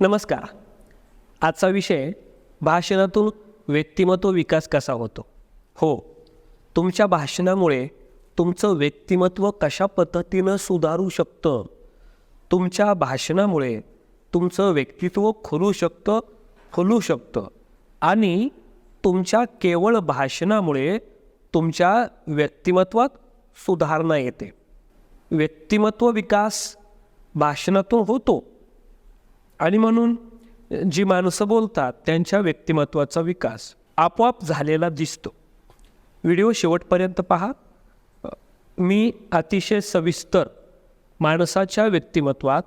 नमस्कार. आजचा विषय भाषणातून व्यक्तिमत्व विकास कसा होतो? हो तुमच्या भाषणामुळे तुमचं व्यक्तिमत्व कशा पद्धतीनं सुधारू शकतं? तुमच्या भाषणामुळे तुमचं व्यक्तित्व खुलू शकतं? फुलू शकतं. आणि तुमच्या केवळ भाषणामुळे तुमच्या व्यक्तिमत्वात सुधारणा येते. व्यक्तिमत्व विकास भाषणातून होतो. आणि म्हणून जी माणसं बोलतात त्यांच्या व्यक्तिमत्वाचा विकास आपोआप झालेला दिसतो. व्हिडिओ शेवटपर्यंत पहा. मी अतिशय सविस्तर माणसाच्या व्यक्तिमत्वात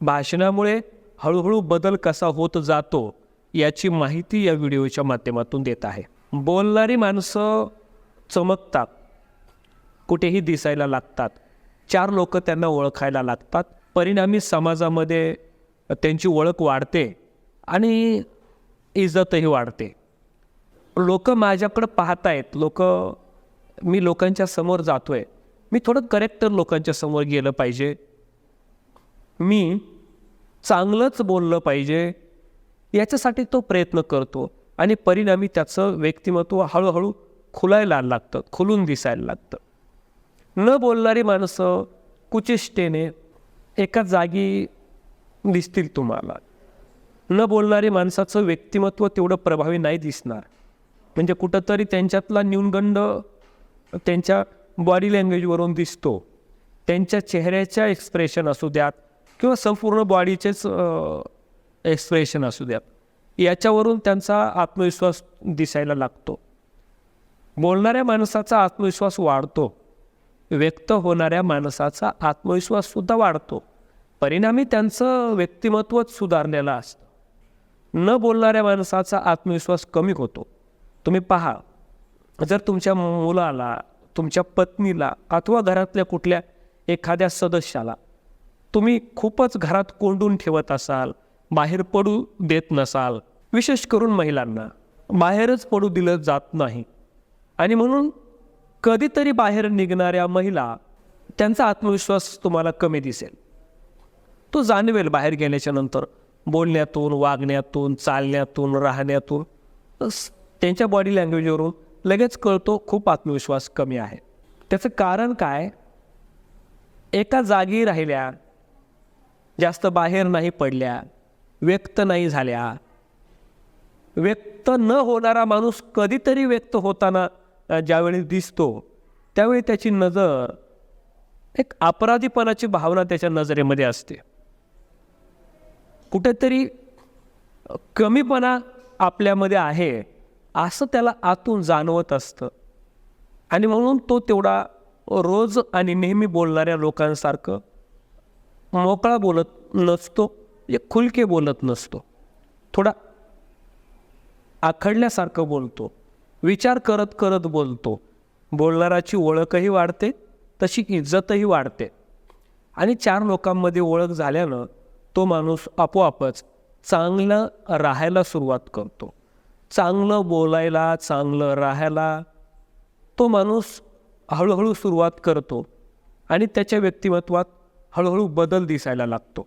भाषणामुळे हळूहळू बदल कसा होत जातो याची माहिती या व्हिडिओच्या माध्यमातून देत आहे. बोलणारी माणसं चमकतात. कुठेही दिसायला लागतात. चार लोक त्यांना ओळखायला लागतात. परिणामी समाजामध्ये त्यांची ओळख वाढते आणि इज्जतही वाढते. लोक माझ्याकडं पाहत आहेत लोक मी लोकांच्या समोर जातो आहे मी थोडं करेक्टर लोकांच्या समोर गेलं पाहिजे. मी चांगलंच बोललं पाहिजे याच्यासाठी तो प्रयत्न करतो आणि परिणामी त्याचं व्यक्तिमत्व हळूहळू खुलायला लागतं खुलून दिसायला लागतं. न बोलणारी माणसं कुचेष्टेने एका जागी दिसतील तुम्हाला. न बोलणारी माणसाचं व्यक्तिमत्व तेवढं प्रभावी नाही दिसणार. म्हणजे कुठंतरी त्यांच्यातला न्यूनगंड त्यांच्या बॉडी लँग्वेजवरून दिसतो. त्यांच्या चेहऱ्याच्या एक्सप्रेशन असू द्यात किंवा संपूर्ण बॉडीचेच एक्सप्रेशन असू द्यात. याच्यावरून त्यांचा आत्मविश्वास दिसायला लागतो. बोलणाऱ्या माणसाचा आत्मविश्वास वाढतो. व्यक्त होणाऱ्या माणसाचा आत्मविश्वाससुद्धा वाढतो. परिणामी त्यांचं व्यक्तिमत्वच सुधारलेलं असतं. न बोलणाऱ्या माणसाचा आत्मविश्वास कमी होतो. तुम्ही पहा जर तुमच्या मुलाला तुमच्या पत्नीला अथवा घरातल्या कुठल्या एखाद्या सदस्याला तुम्ही खूपच घरात कोंडून ठेवत असाल बाहेर पडू देत नसाल विशेष करून महिलांना बाहेरच पडू दिलं जात नाही. आणि म्हणून कधीतरी बाहेर निघणाऱ्या महिला त्यांचा आत्मविश्वास तुम्हाला कमी दिसेल. तो जाणवेल बाहेर गेल्याच्यानंतर बोलण्यातून वागण्यातून चालण्यातून राहण्यातून. त्यांच्या बॉडी लँग्वेजवरून लगेच कळतो खूप आत्मविश्वास कमी आहे. त्याचं कारण काय? एका जागी राहिल्या जास्त बाहेर नाही पडल्या व्यक्त नाही झाल्या. व्यक्त न होणारा माणूस कधीतरी व्यक्त होताना ज्यावेळी दिसतो त्यावेळी त्याची नजर एक अपराधीपणाची भावना त्याच्या नजरेमध्ये असते. कुठेतरी कमीपणा आपल्यामध्ये आहे असं त्याला आतून जाणवत असतं. आणि म्हणून तो तेवढा रोज आणि नेहमी बोलणाऱ्या लोकांसारखं मोकळा बोलत नसतो म्हणजे खुलके बोलत नसतो. थोडा आखडल्यासारखं बोलतो विचार करत करत बोलतो. बोलणाराची ओळखही वाढते तशी इज्जतही वाढते. आणि चार लोकांमध्ये ओळख झाल्यानं तो माणूस आपोआपच चांगलं राहायला सुरुवात करतो. चांगलं बोलायला चांगलं राहायला तो माणूस हळूहळू सुरुवात करतो आणि त्याच्या व्यक्तिमत्वात हळूहळू बदल दिसायला लागतो.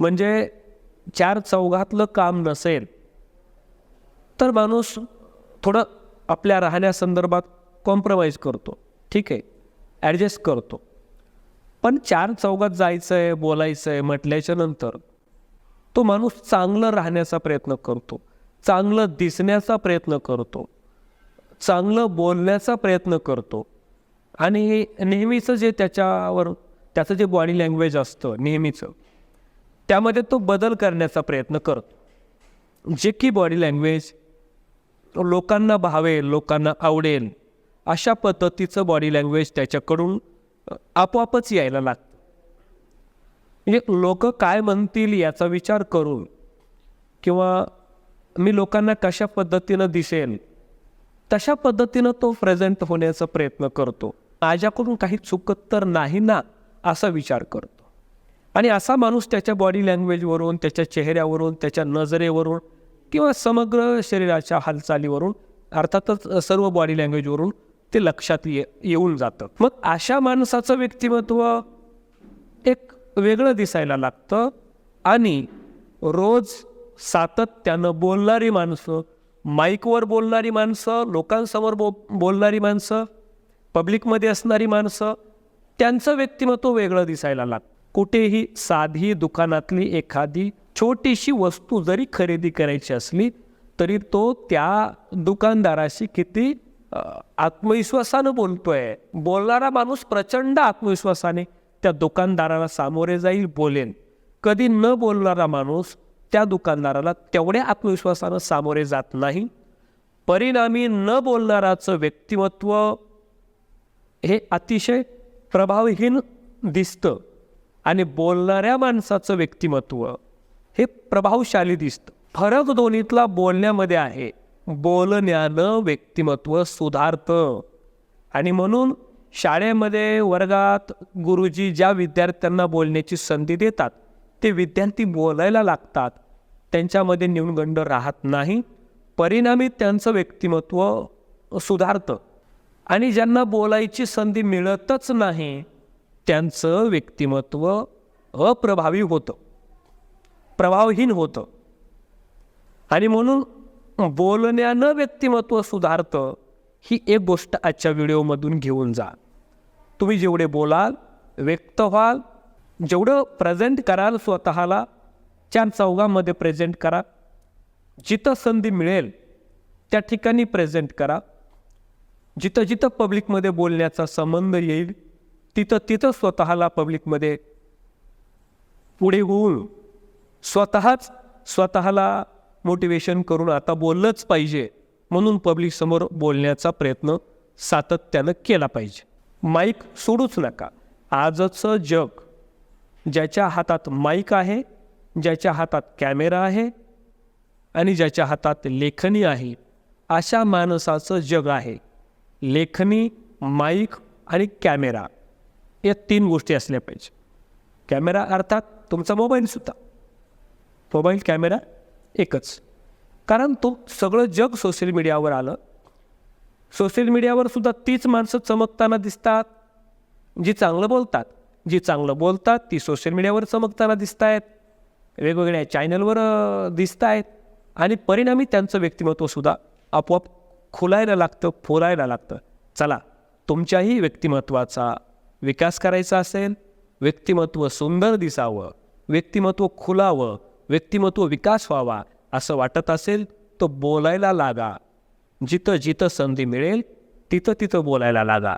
म्हणजे चार चौघातलं काम नसेल तर माणूस थोडं आपल्या राहण्यासंदर्भात कॉम्प्रोमाइज करतो. ठीक आहे ॲडजस्ट करतो. पण चार चौघात जायचं आहे बोलायचं आहे म्हटल्याच्या नंतर तो माणूस चांगलं राहण्याचा प्रयत्न करतो चांगलं दिसण्याचा प्रयत्न करतो चांगलं बोलण्याचा प्रयत्न करतो. आणि नेहमीचं जे त्याच्यावर त्याचं जे बॉडी लँग्वेज असतं नेहमीचं त्यामध्ये तो बदल करण्याचा प्रयत्न करतो. जे की बॉडी लँग्वेज लोकांना भावेल लोकांना आवडेल अशा पद्धतीचं बॉडी लँग्वेज त्याच्याकडून आपोआपच यायला लागतं म्हणजे लोक काय म्हणतील याचा विचार करून किंवा मी लोकांना कशा पद्धतीनं दिसेल तशा पद्धतीनं तो प्रेझेंट होण्याचा प्रयत्न करतो. माझ्याकडून काही चुकत तर नाही ना असा विचार करतो. आणि असा माणूस त्याच्या बॉडी लँग्वेजवरून त्याच्या चेहऱ्यावरून त्याच्या नजरेवरून किंवा समग्र शरीराच्या हालचालीवरून अर्थातच सर्व बॉडी लँग्वेजवरून ते लक्षात ये येऊन जातं. मग अशा माणसाचं व्यक्तिमत्व एक वेगळं दिसायला लागतं आणि रोज सातत्यानं बोलणारी माणसं माईकवर बोलणारी माणसं लोकांसमोर बो बोलणारी माणसं पब्लिकमध्ये असणारी माणसं त्यांचं व्यक्तिमत्व वेगळं दिसायला लागतं. कुठेही साधी दुकानातली एखादी छोटीशी वस्तू जरी खरेदी करायची असली तरी तो त्या दुकानदाराशी किती आत्मविश्वासानं बोलतोय. बोलणारा माणूस प्रचंड आत्मविश्वासाने त्या दुकानदाराला सामोरे जाईल बोलेन. कधी न बोलणारा माणूस त्या दुकानदाराला तेवढ्या आत्मविश्वासानं सामोरे जात नाही. परिणामी न बोलणाराचं व्यक्तिमत्व हे अतिशय प्रभावहीन दिसतं आणि बोलणाऱ्या माणसाचं व्यक्तिमत्व हे प्रभावशाली दिसतं. फरक दोन्हीतला बोलण्यामध्ये आहे. बोलण्यानं व्यक्तिमत्व सुधारतं. आणि म्हणून शाळेमध्ये वर्गात गुरुजी ज्या विद्यार्थ्यांना बोलण्याची संधी देतात ते विद्यार्थी बोलायला लागतात. त्यांच्यामध्ये न्यूनगंड राहत नाही. परिणामी त्यांचं व्यक्तिमत्व सुधारतं. आणि ज्यांना बोलायची संधी मिळतच नाही त्यांचं व्यक्तिमत्व अप्रभावी होतं. प्रभावहीन होतं. आणि म्हणून बोलण्यानं व्यक्तिमत्व सुधारतं ही एक गोष्ट आजच्या व्हिडिओमधून घेऊन जा. तुम्ही जेवढे बोलाल व्यक्त व्हाल जेवढं प्रेझेंट कराल स्वतःला चार चौघामध्ये प्रेझेंट करा. जिथं संधी मिळेल त्या ठिकाणी प्रेझेंट करा. जिथं जिथं पब्लिकमध्ये बोलण्याचा संबंध येईल तिथं तिथं स्वतःला पब्लिकमध्ये पुढे होऊन स्वतःच स्वतःला मोटिवेशन करून आता बोललंच पाहिजे म्हणून पब्लिक समोर बोलण्याचा प्रयत्न सातत्यानं केला पाहिजे. माईक सोडूच नका. आजचं जग ज्याच्या हातात माईक आहे ज्याच्या हातात कॅमेरा आहे आणि ज्याच्या हातात लेखनी आहे अशा माणसाचं जग आहे. लेखनी माईक आणि कॅमेरा या तीन गोष्टी असल्या पाहिजे. कॅमेरा अर्थात तुमचा मोबाईलसुद्धा मोबाईल कॅमेरा एकच. कारण तो सगळं जग सोशल मीडियावर आलं. सोशल मीडियावर सुद्धा तीच माणसं चमकताना दिसतात. जी चांगलं बोलतात. जी चांगलं बोलतात ती सोशल मीडियावर चमकताना दिसत आहेत वेगवेगळ्या चॅनलवर दिसत आहेत आणि परिणामी त्यांचं व्यक्तिमत्वसुद्धा आपोआप खुलायला लागतं फोलायला लागतं. चला तुमच्याही व्यक्तिमत्वाचा विकास करायचा असेल व्यक्तिमत्व सुंदर दिसावं व्यक्तिमत्व खुलावं व्यक्तिमत्व विकास व्हावा असं वाटत असेल तर बोलायला लागा. जिथं जिथं संधी मिळेल तिथं तिथं बोलायला लागा.